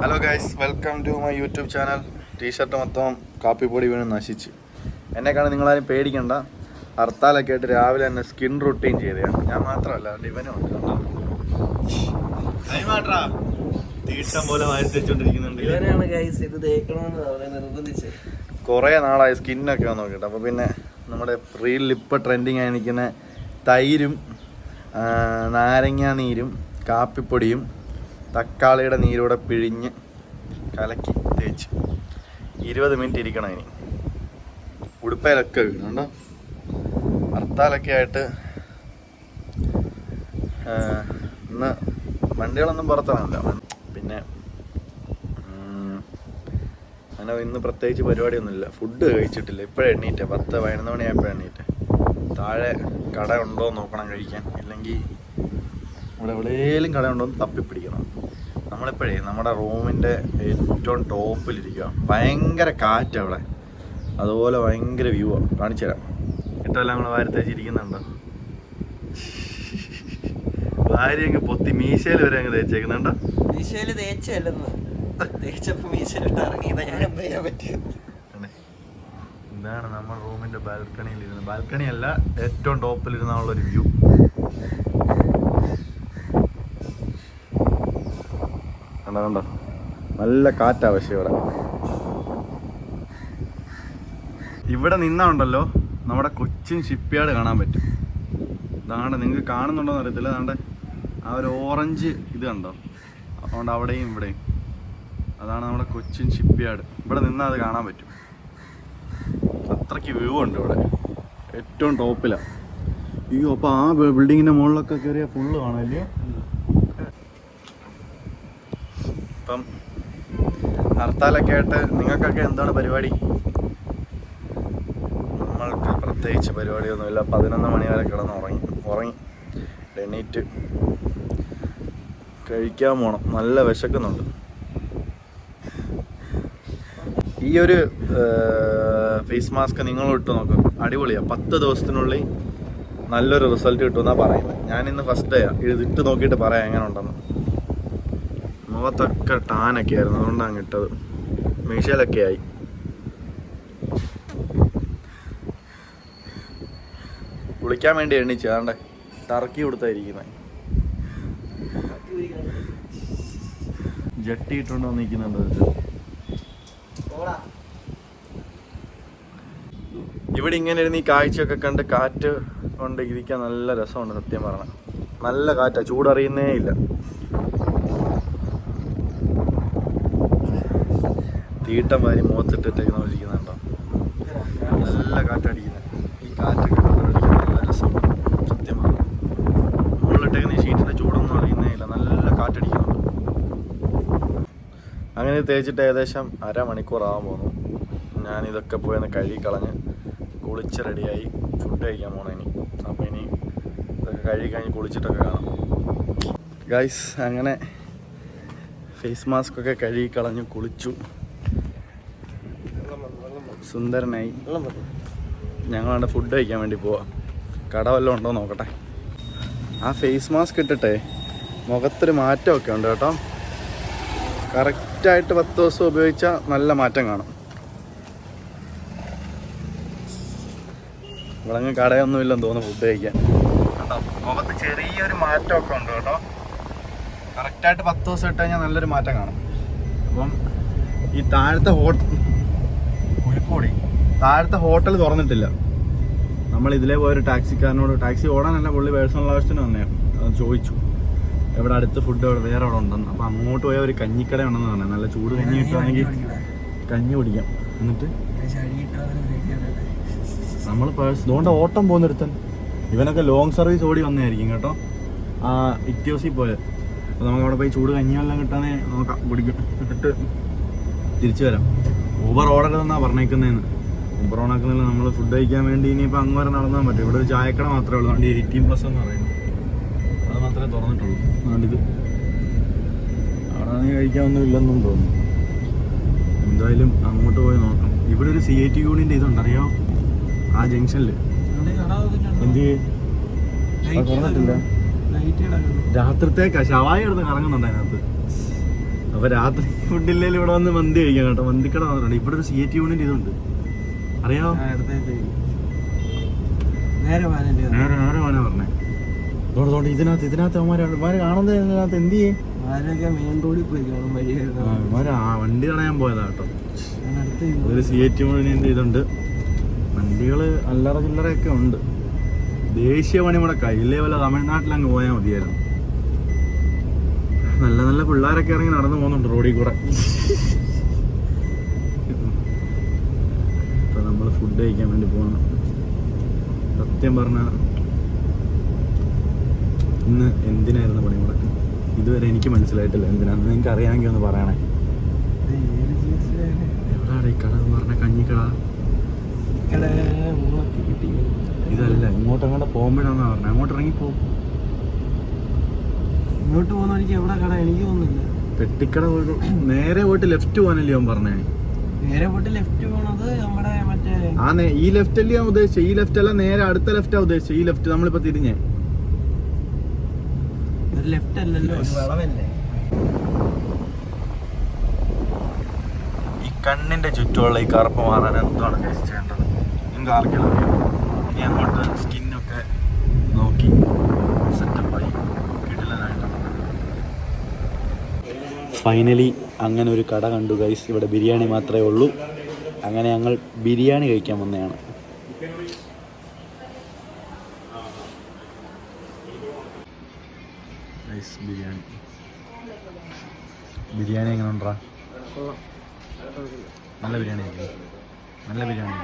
Hello guys welcome to my YouTube channel T shirt മൊത്തം കാപ്പിപ്പൊടി വീണ് നശിച്ച്. എന്നെക്കാണ് നിങ്ങളാരും പേടിക്കണ്ട. ഹർത്താലൊക്കെ ആയിട്ട് രാവിലെ തന്നെ സ്കിൻ റൊട്ടീൻ ചെയ്തതാണ്. ഞാൻ മാത്രമല്ല ഇവനും ഉണ്ട്. തീട്ടം പോലെ കുറേ നാളായി സ്കിന്നൊക്കെ വന്ന് നോക്കിയിട്ട്. അപ്പോൾ പിന്നെ നമ്മുടെ റീലിൽ ഇപ്പോൾ ട്രെൻഡിങ് ആയി നിൽക്കുന്ന തൈരും നാരങ്ങാനീരും നാരങ്ങാ നീരും കാപ്പിപ്പൊടിയും തക്കാളിയുടെ നീരൂടെ പിഴിഞ്ഞ് കലക്കി തേച്ച്. ഇരുപത് മിനിറ്റ് ഇരിക്കണം ഇനി. ഉടുപ്പയിലൊക്കെ വീണുണ്ടോ? ഹർത്താലൊക്കെ ആയിട്ട് ഇന്ന് വണ്ടികളൊന്നും പുറത്താണല്ലോ പിന്നെ അങ്ങനെ ഇന്ന് പ്രത്യേകിച്ച് പരിപാടിയൊന്നുമില്ല. ഫുഡ് കഴിച്ചിട്ടില്ല. ഇപ്പോഴേ എണ്ണീറ്റേ പത്ത് പതിനൊന്ന് മണിയായപ്പോൾ എണ്ണീറ്റേ താഴെ കട ഉണ്ടോ നോക്കണം കഴിക്കാൻ. ഇല്ലെങ്കിൽ ഇവിടെ എവിടെയെങ്കിലും കട ഉണ്ടോ എന്ന് തപ്പിപ്പിടിക്കണം. നമ്മളിപ്പോഴേ നമ്മുടെ റൂമിന്റെ ഏറ്റവും ടോപ്പിലിരിക്കുക ഭയങ്കര കാറ്റ് അവിടെ അതുപോലെ ഭയങ്കര വ്യൂ ആണ് കാണിച്ചു തരാം. ഇട്ടെല്ലാം നമ്മൾ വാരത്തേച്ചിരിക്കുന്നുണ്ടോ തേച്ചിരിക്കുന്നുണ്ടോ ഭാര്യ അങ്ങ് പൊത്തി മീശയിൽ വരെ അങ്ങ് തേച്ചേക്കുന്നുണ്ടോ? മീശയിൽ തേച്ചല്ലെന്ന്. തേച്ചപ്പോ മീശയിലിട്ട് ഇറങ്ങിയതാ. ഞാൻ എന്താ ചെയ്യാൻ പറ്റിയത്. ഇതാണ് നമ്മുടെ റൂമിന്റെ ബാൽക്കണിയിൽ ഇരുന്ന് ബാൽക്കണി അല്ല ഏറ്റവും ടോപ്പിൽ ഇരുന്നുള്ള ഒരു വ്യൂ കണ്ടോ കണ്ടോ? നല്ല കാറ്റാ പക്ഷെ ഇവിടെ. ഇവിടെ നിന്നാണ്ടല്ലോ നമ്മുടെ കൊച്ചിൻ ഷിപ്പ്യാർഡ് കാണാൻ പറ്റും. അതാണ് നിങ്ങൾക്ക് കാണുന്നുണ്ടോ എന്ന് അറിയത്തില്ല. അതാണ്ട് ആ ഒരു ഓറഞ്ച് ഇത് കണ്ടോ? അതുകൊണ്ട് അവിടെയും ഇവിടെയും. അതാണ് നമ്മുടെ കൊച്ചിൻ ഷിപ്പ്യാർഡ് ഇവിടെ നിന്നാൽ അത് കാണാൻ പറ്റും. അത്രയ്ക്ക് വ്യൂ ഉണ്ട് ഇവിടെ. ഏറ്റവും ടോപ്പിലാണ് അയ്യോ അപ്പോൾ ആ ബിൽഡിങ്ങിന്റെ മുകളിലൊക്കെ കയറിയാൽ ഫുള്ള് കാണാമല്ലയോ ഇപ്പം ഹർത്താലൊക്കെ ആയിട്ട് നിങ്ങൾക്കൊക്കെ എന്താണ് പരിപാടി? നമ്മൾക്ക് പ്രത്യേകിച്ച് പരിപാടിയൊന്നുമില്ല. പതിനൊന്ന് മണി വരെ കിടന്ന് ഉറങ്ങി ഉറങ്ങി എണീറ്റ് കഴിക്കാൻ പോണം. നല്ല വിശക്കുന്നുണ്ട്. ഈ ഒരു ഫേസ് മാസ്ക് നിങ്ങൾ ഇട്ട് നോക്ക്. അടിപൊളിയാണ് പത്ത് ദിവസത്തിനുള്ളിൽ നല്ലൊരു റിസൾട്ട് കിട്ടുമെന്നാണ് പറയുന്നത്. ഞാനിന്ന് ഫസ്റ്റ് ഇത് ഇട്ട് നോക്കിയിട്ട് പറയാം എങ്ങനെ ഉണ്ടെന്ന് മുഖത്തൊക്കെ ടാനൊക്കെ ആയിരുന്നു. അതുകൊണ്ടാണ് ഇട്ടത്. മീശയിലൊക്കെ ആയി. കുളിക്കാൻ വേണ്ടി എണ്ണിച്ച് അതാണ്ട് ടർക്കി കൊടുത്തായിരിക്കുന്നത് ജട്ടി ഇട്ടുകൊണ്ട് വന്നിരിക്കുന്നുണ്ട് ഇത്. ഇവിടെ ഇങ്ങനെ ഇരുന്ന് ഈ കാഴ്ചയൊക്കെ കണ്ട് കാറ്റ് കൊണ്ട് ഇരിക്കാൻ നല്ല രസമുണ്ട് സത്യം പറഞ്ഞാൽ നല്ല കാറ്റാ ചൂടറിയുന്നേ ഇല്ല. തീട്ടം വാരി മുഖത്തിട്ടിട്ടേക്കുന്ന പോലെ ഇരിക്കുന്നുണ്ടോ നല്ല കാറ്റടിക്കുന്നത് ഈ കാറ്റൊക്കെ കൊണ്ടടിക്കാൻ നല്ല രസമാണ് സത്യമാണ്. മുകളിലിട്ടേക്കുന്ന ഈ ഷീറ്റിന്റെ ചൂടൊന്നും അറിയുന്നേ ഇല്ല നല്ല കാറ്റടിക്കുന്നുണ്ട് അങ്ങനെ തേച്ചിട്ട് ഏകദേശം അരമണിക്കൂറാകാൻ പോന്നു. ഞാൻ ഇതൊക്കെ പോയി ഒന്ന് കഴുകി കളഞ്ഞ് കുളിച്ച് റെഡിയായി ഫുഡ് കഴിക്കാൻ പോകണം ഇനി. അപ്പോൾ ഇനി ഇതൊക്കെ കഴുകി കഴിഞ്ഞ് കുളിച്ചിട്ടൊക്കെ കാണാം. ഗൈസ് അങ്ങനെ ഫേസ് മാസ്ക് ഒക്കെ കഴുകി കളഞ്ഞു കുളിച്ചു. സുന്ദരനായി. ഞങ്ങളവിടെ ഫുഡ് കഴിക്കാൻ വേണ്ടി പോവാം. കട വല്ലതും ഉണ്ടോ നോക്കട്ടെ. ആ ഫേസ് മാസ്ക് ഇട്ടിട്ടെ മുഖത്തൊരു മാറ്റമൊക്കെ ഉണ്ട് കേട്ടോ. കറക്റ്റായിട്ട് പത്ത് ദിവസം ഉപയോഗിച്ചാൽ നല്ല മാറ്റം കാണും. ഇവിടെ കടയൊന്നുമില്ല കടയൊന്നും ഇല്ലെന്ന് തോന്നുന്നു ഫുഡ് കഴിക്കാൻ. മുഖത്ത് ചെറിയൊരു മാറ്റമൊക്കെ ഉണ്ട് കേട്ടോ. കറക്റ്റായിട്ട് പത്ത് ദിവസം ഇട്ട് കഴിഞ്ഞാൽ നല്ലൊരു മാറ്റം കാണും. അപ്പം ഈ താഴത്തെ ഹോട്ടൽ കുഴിക്കോടി താഴത്തെ ഹോട്ടൽ തുറന്നിട്ടില്ല. നമ്മൾ ഇതിലേ പോയൊരു ടാക്സിക്കാരനോട് ടാക്സി ഓടാനല്ല പുള്ളി പേഴ്സണൽ ആവശ്യത്തിന് വന്നേ. ചോദിച്ചു. എവിടെ അടുത്ത് ഫുഡ് വേറെ അവിടെ ഉണ്ടെന്ന്. അപ്പം അങ്ങോട്ട് പോയ ഒരു കഞ്ഞിക്കട ഉണ്ടെന്ന് പറഞ്ഞു. നല്ല ചൂട് കഞ്ഞി കിട്ടുവാണെങ്കിൽ കഞ്ഞി കുടിക്കാം. എന്നിട്ട്? നമ്മൾ പേഴ്സ് അതുകൊണ്ട് ഓട്ടം പോകുന്നിടത്തൻ ഇവനൊക്കെ ലോങ് സർവീസ് ഓടി വന്നതായിരിക്കും കേട്ടോ. ആ ഇറ്റ്യോസിൽ പോയത് അപ്പോൾ നമുക്ക് അവിടെ പോയി ചൂട് കഞ്ഞിയെല്ലാം കിട്ടാന്നേ നോക്കാം കുടിക്കും. എന്നിട്ട് തിരിച്ചു വരാം. ഊബർ ഓടരുതെന്നാണ് പറഞ്ഞേക്കുന്നതെന്ന് ഊബർ ഓണാക്കുന്നില്ല നമ്മൾ ഫുഡ് കഴിക്കാൻ വേണ്ടി ഇനിയിപ്പോൾ അങ്ങ് വരെ നടന്നാൽ പറ്റും. ഇവിടെ ഒരു ചായക്കട മാത്രമേ ഉള്ളൂ. അതുകൊണ്ട് എയ്റ്റീൻ പ്ലസ് എന്ന് പറയുന്നത്. അത് മാത്രമേ തുറന്നിട്ടുള്ളൂ. അതുകൊണ്ടിത് അവിടെ നിന്ന് കഴിക്കാനൊന്നും ഇല്ലെന്നും തോന്നുന്നു. എന്തായാലും അങ്ങോട്ട് പോയി നോക്കാം ഇവിടെ ഒരു സി ഐ ടി യൂണിന്റെ ഇതുണ്ട്. അറിയോ? ആ ജംഗ്ഷനിൽ എന്ത്? തുറന്നിട്ടില്ല. രാത്രിത്തേക്കാ. എടുത്ത് കറങ്ങുന്നുണ്ട് അതിനകത്ത്. അപ്പൊ രാത്രി ഫുഡില്ലേലും ഇവിടെ വന്ന് മന്തി കഴിക്കാം കേട്ടോ. മന്തിക്കട വന്നിട്ടുണ്ട് ഇവിടെ ഒരു സി എ ടി യൂണിറ്റ് ഇതുണ്ട്. അറിയാമോ. നേരെ നേരെ മോനെ പറഞ്ഞേ. അതുകൊണ്ട് ഇതിനകത്ത് ഇതിനകത്ത് അവന്മാര് കാണുന്നത് ഇതിനകത്ത് എന്ത് ചെയ്യും? മെയിൻ റോഡിൽ പോയി കാണും വണ്ടി തടയാൻ പോയതാ കേട്ടോ. ഒരു സി എ ടി യൂണിയന്റെ ഇതുണ്ട്. വണ്ടികൾ അല്ലറ ചില്ലറയൊക്കെ ഉണ്ട്. ദേശീയ പണിമുടക്കായി ഇല്ലേ വല്ല തമിഴ്നാട്ടിൽ അങ്ങ് പോയാൽ മതിയായിരുന്നു. നല്ല നല്ല പിള്ളേരൊക്കെ ഇറങ്ങി നടന്നു പോകുന്നുണ്ട് റോഡിൽ കൂടെ. ഇപ്പൊ നമ്മൾ ഫുഡ് കഴിക്കാൻ വേണ്ടി പോകണം സത്യം പറഞ്ഞ ഇന്ന് എന്തിനായിരുന്നു പണി മുടക്ക്? ഇതുവരെ എനിക്ക് മനസ്സിലായിട്ടില്ല എന്തിനാന്ന് നിങ്ങൾക്ക് അറിയാമെങ്കിൽ ഒന്ന് പറയണേ. എവിടെയാണ് ഈ കട എന്ന് പറഞ്ഞ കഞ്ഞിക്കട? ഇതല്ല ഇങ്ങോട്ട് അങ്ങോട്ട് പോകുമ്പോഴാന്നാ പറഞ്ഞത് അങ്ങോട്ട് ഇറങ്ങിപ്പോ ഇങ്ങോട്ട് പോകുന്ന എനിക്ക് എവിടെ കട? എനിക്ക് തോന്നുന്നില്ല. പെട്ടിക്കട പോയിട്ട് നേരെ പോയിട്ട് ലെഫ്റ്റ് പോകാനല്ലേ ഞാൻ പറഞ്ഞേ? നേരെ പോയിട്ട് ലെഫ്റ്റ് പോണത് നമ്മുടെ മറ്റേ ആ നേ- ഈ ലെഫ്റ്റ് അല്ലേ ഞാൻ ഉദ്ദേശിച്ചത് ഈ ലെഫ്റ്റ് അല്ല നേരെ അടുത്ത ലെഫ്റ്റാ ഉദ്ദേശിച്ചത് ഈ ലെഫ്റ്റ് നമ്മളിപ്പോ തിരിഞ്ഞേ. ഒരു ലെഫ്റ്റ് അല്ലല്ലോ. ഒരു വളവല്ലേ? ഈ കണ്ണിന്റെ ചുറ്റുമുള്ള ഈ കറുപ്പ് മാറാൻ എന്താണ് ചെയ്യേണ്ടത്? നിങ്ങൾക്ക് ആർക്കെല്ലാം ഇനി അങ്ങോട്ട് സ്കിന്നൊക്കെ നോക്കി സെറ്റപ്പായി ഫൈനലി അങ്ങനെ ഒരു കട കണ്ടു ഗൈസ് ഇവിടെ ബിരിയാണി മാത്രമേ ഉള്ളൂ. അങ്ങനെ ഞങ്ങൾ ബിരിയാണി കഴിക്കാൻ വന്നതാണ്. ബിരിയാണി. ബിരിയാണി എങ്ങനെ ഉണ്ടാ നല്ല ബിരിയാണി നല്ല ബിരിയാണി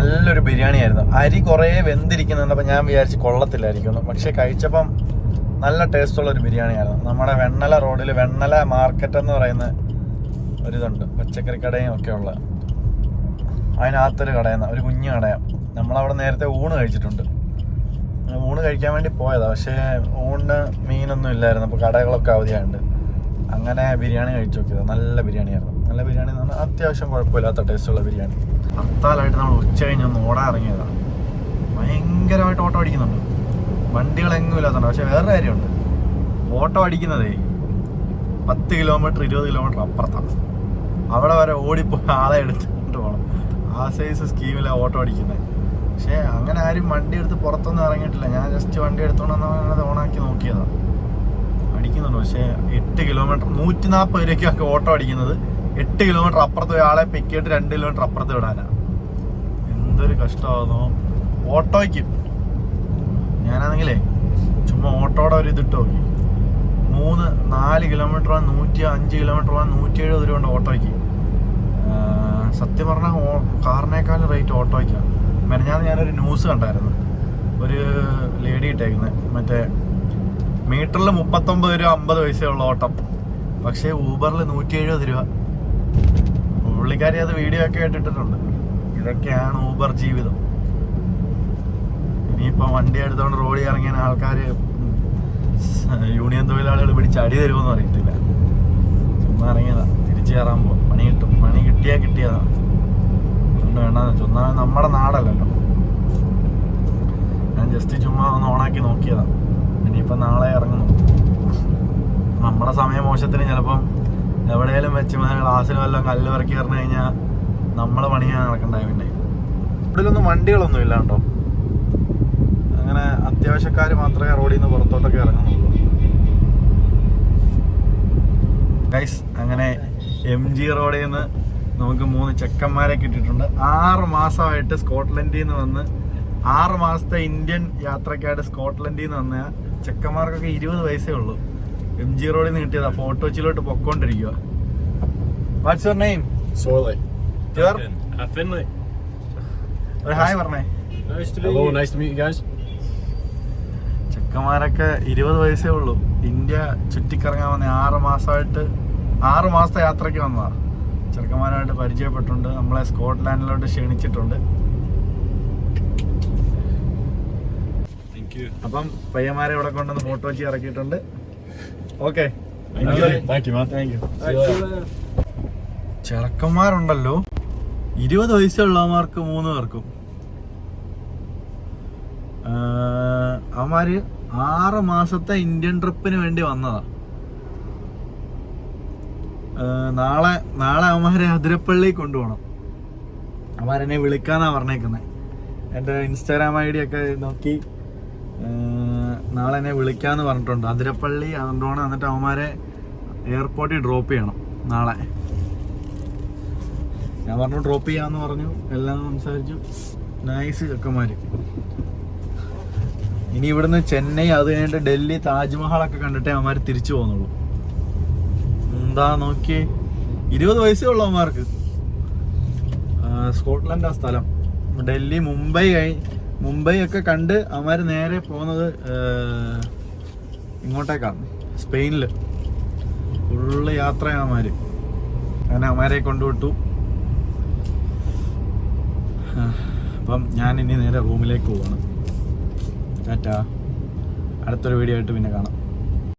നല്ലൊരു ബിരിയാണി ആയിരുന്നു. അരി കുറേ വെന്തിരിക്കുന്നുണ്ടപ്പോൾ ഞാൻ വിചാരിച്ച് കൊള്ളത്തില്ലായിരിക്കും പക്ഷേ കഴിച്ചപ്പം നല്ല ടേസ്റ്റുള്ള ഒരു ബിരിയാണി ആയിരുന്നു. നമ്മുടെ വെണ്ണല റോഡിൽ വെണ്ണല മാർക്കറ്റ് എന്ന് പറയുന്ന ഒരിതുണ്ട്. പച്ചക്കറി കടയും ഒക്കെ ഉള്ള. അതിനകത്തൊരു കടയെന്ന ഒരു കുഞ്ഞു കടയാണ് നമ്മളവിടെ നേരത്തെ ഊണ് കഴിച്ചിട്ടുണ്ട്. ഊണ് കഴിക്കാൻ വേണ്ടി പോയതാണ് പക്ഷേ ഊണിന് മീനൊന്നും ഇല്ലായിരുന്നു. അപ്പോൾ കടകളൊക്കെ അവധിയായുണ്ട്. അങ്ങനെ ബിരിയാണി കഴിച്ചു നോക്കിയത്. നല്ല ബിരിയാണിയായിരുന്നു. നല്ല ബിരിയാണി എന്ന് പറഞ്ഞാൽ അത്യാവശ്യം കുഴപ്പമില്ലാത്ത ടേസ്റ്റുള്ള ബിരിയാണി. ഹർത്താലായിട്ട് നമ്മൾ ഉച്ച കഴിഞ്ഞ് ഒന്ന് ഓടാൻ ഇറങ്ങിയതാണ് ഭയങ്കരമായിട്ട് ഓട്ടോ അടിക്കുന്നുണ്ട്. വണ്ടികളെങ്ങും ഇല്ലാത്തതുണ്ട് പക്ഷെ വേറെ കാര്യമുണ്ട്. ഓട്ടോ അടിക്കുന്നതേ പത്ത് കിലോമീറ്റർ ഇരുപത് കിലോമീറ്റർ അപ്പുറത്താണ് അവിടെ വരെ ഓടിപ്പോയി ആളെ എടുത്തുകൊണ്ട് പോകണം ആ സൈസ് സ്കീമിലാണ് ഓട്ടോ അടിക്കുന്നത് പക്ഷേ അങ്ങനെ ആരും വണ്ടി എടുത്ത് പുറത്തൊന്നും ഇറങ്ങിയിട്ടില്ല. ഞാൻ ജസ്റ്റ് വണ്ടി എടുത്തോണ്ട് വന്നത് ഓണാക്കി നോക്കിയതാണ് അടിക്കുന്നുണ്ട്. പക്ഷേ എട്ട് കിലോമീറ്റർ നൂറ്റി നാൽപ്പത് രൂപയ്ക്കൊക്കെ ഓട്ടോ അടിക്കുന്നത്. എട്ട് കിലോമീറ്റർ അപ്പുറത്ത് ആളെ പിക്ക് ചെയ്തിട്ട് രണ്ട് കിലോമീറ്റർ അപ്പുറത്ത് വിടാനാണ് എന്തൊരു കഷ്ടമാകുന്നു ഓട്ടോയ്ക്ക്. ഞാനാണെങ്കിലേ ചുമ്മാ ഓട്ടോയുടെ ഒരു ഇതിട്ട് നോക്കി. മൂന്ന് നാല് കിലോമീറ്റർ പോകാൻ നൂറ്റി അഞ്ച് കിലോമീറ്റർ പോകാൻ നൂറ്റി എഴുപത് രൂപ ഉണ്ട് ഓട്ടോയ്ക്ക്. സത്യം പറഞ്ഞാൽ കാറിനേക്കാളും റേറ്റ് ഓട്ടോയ്ക്കാണ് മെനഞ്ഞാന്ന് ഞാനൊരു ന്യൂസ് കണ്ടായിരുന്നു. ഒരു ലേഡി ഇട്ടേക്കുന്നത് മറ്റേ മീറ്ററിൽ മുപ്പത്തൊമ്പത് രൂപ അമ്പത് പൈസയുള്ള ഓട്ടം. പക്ഷേ ഊബറിൽ നൂറ്റി എഴുപത് രൂപ. പുള്ളിക്കാരി അത് വീഡിയോ ഒക്കെ ഇട്ടിട്ടുണ്ട്. ഇതൊക്കെയാണ് ഊബർ ജീവിതം. ഇനിയിപ്പോൾ വണ്ടി എടുത്തോണ്ട് റോഡിൽ ഇറങ്ങിയ ആൾക്കാർ യൂണിയൻ തൊഴിലാളികൾ പിടിച്ച് അടി തരുമെന്ന് അറിയത്തില്ല. ചുമ്മാ ഇറങ്ങിയതാ. തിരിച്ചു കയറാൻ പോകും പണി കിട്ടും. പണി കിട്ടിയാ കിട്ടിയതാ അതുകൊണ്ട് വേണ്ട ചുമ്മാ നമ്മുടെ നാടല്ലല്ലോ. ഞാൻ ജസ്റ്റ് ചുമ്മാ ഒന്ന് ഓണാക്കി നോക്കിയതാ. ഇനിയിപ്പം നാളെ ഇറങ്ങുന്നു. നമ്മുടെ സമയമോശത്തിന് ചിലപ്പം എവിടെയെങ്കിലും വെച്ച് ക്ലാസ്സിൽ വല്ലതും കല്ല് ഇറക്കി പറഞ്ഞു കഴിഞ്ഞാൽ നമ്മളെ പണിയാണ് നടക്കണ്ടായി പിന്നെ. ഇവിടെയൊന്നും വണ്ടികളൊന്നും ഇല്ല കേട്ടോ അങ്ങനെ അത്യാവശ്യക്കാർ മാത്രമേ റോഡിൽ നിന്ന് പുറത്തോട്ടൊക്കെ ഇറങ്ങുന്നുള്ളൂ. ഗൈസ് അങ്ങനെ എം ജി റോഡിൽ നിന്ന് നമുക്ക് മൂന്ന് ചെക്കന്മാരെ കിട്ടിയിട്ടുണ്ട്. ആറ് മാസമായിട്ട് സ്കോട്ട്ലൻഡിൽ നിന്ന് വന്ന് ആറ് മാസത്തെ ഇന്ത്യൻ യാത്രക്കായിട്ട് സ്കോട്ട്ലൻഡിൽ നിന്ന് വന്ന ചെക്കന്മാർക്കൊക്കെ ഇരുപത് വയസ്സേ ഉള്ളൂ. എം ജി റോഡിൽ നിന്ന് കിട്ടിയതാ. ഫോർട്ട് കൊച്ചിയിലോട്ട് പൊക്കോണ്ടിരിക്കുക വാട്സ് യുവർ നെയിം സോളെ. ഒരു ഹായ് പറഞ്ഞേ. ചെറുക്കന്മാരൊക്കെ ഇരുപത് വയസ്സേ ഉള്ളൂ. ഇന്ത്യ ചുറ്റിക്കറങ്ങാൻ വന്ന. ആറ് മാസമായിട്ട് ആറ് മാസത്തെ യാത്രയ്ക്ക് വന്നതാ. ചെറുക്കന്മാരായിട്ട് പരിചയപ്പെട്ടുണ്ട് നമ്മളെ സ്കോട്ട്ലാൻഡിലോട്ട് ക്ഷണിച്ചിട്ടുണ്ട്. അപ്പം പയ്യന്മാരെ ഇവിടെ കൊണ്ടുവന്ന് ഫോട്ടോ വെച്ച് ഇറക്കിയിട്ടുണ്ട്. ഓക്കെ ചെറുക്കന്മാരുണ്ടല്ലോ. ഇരുപത് വയസ്സുള്ളവന്മാർക്ക് മൂന്ന് പേർക്കും. അവന്മാര് ആറ് മാസത്തെ ഇന്ത്യൻ ട്രിപ്പിന് വേണ്ടി വന്നതാ. നാളെ നാളെ അവന്മാരെ അതിരപ്പള്ളി കൊണ്ടുപോകണം. അവന്മാരെന്നെ വിളിക്കാന്നാ പറഞ്ഞേക്കുന്നത് എന്റെ ഇൻസ്റ്റാഗ്രാം ഐ ഡി ഒക്കെ നോക്കി. നാളെ എന്നെ വിളിക്കാന്ന് പറഞ്ഞിട്ടുണ്ട്. അതിരപ്പള്ളി കൊണ്ടുപോകണം എന്നിട്ട് അവന്മാരെ എയർപോർട്ടിൽ ഡ്രോപ്പ് ചെയ്യണം. നാളെ. ഞാൻ പറഞ്ഞു ഡ്രോപ്പ് ചെയ്യാന്ന് പറഞ്ഞു. എല്ലാം സംസാരിച്ചു. നൈസ് ചെക്കന്മാര്. ഇനി ഇവിടുന്ന് ചെന്നൈ അത് കഴിഞ്ഞിട്ട് ഡൽഹി താജ്മഹൽ ഒക്കെ കണ്ടിട്ടേ അവന്മാർ തിരിച്ചു പോകുന്നുള്ളൂ എന്താ നോക്കി ഇരുപത് വയസ്സേ ഉള്ളു അവന്മാർക്ക്. സ്കോട്ട്ലൻഡ് ആ സ്ഥലം. ഡൽഹി മുംബൈ കഴി മുംബൈ ഒക്കെ കണ്ട് അവന്മാർ നേരെ പോകുന്നത് ഇങ്ങോട്ടേക്കാണ്. സ്പെയിനിൽ ഫുള്ള് യാത്രയാണ് അവന്മാർ അങ്ങനെ അവന്മാരെ കൊണ്ടുവിട്ടു. അപ്പം ഞാൻ ഇനി നേരെ റൂമിലേക്ക് പോവാണ്. ടാറ്റാ. അടുത്തൊരു വീഡിയോ ആയിട്ട് പിന്നെ കാണാം.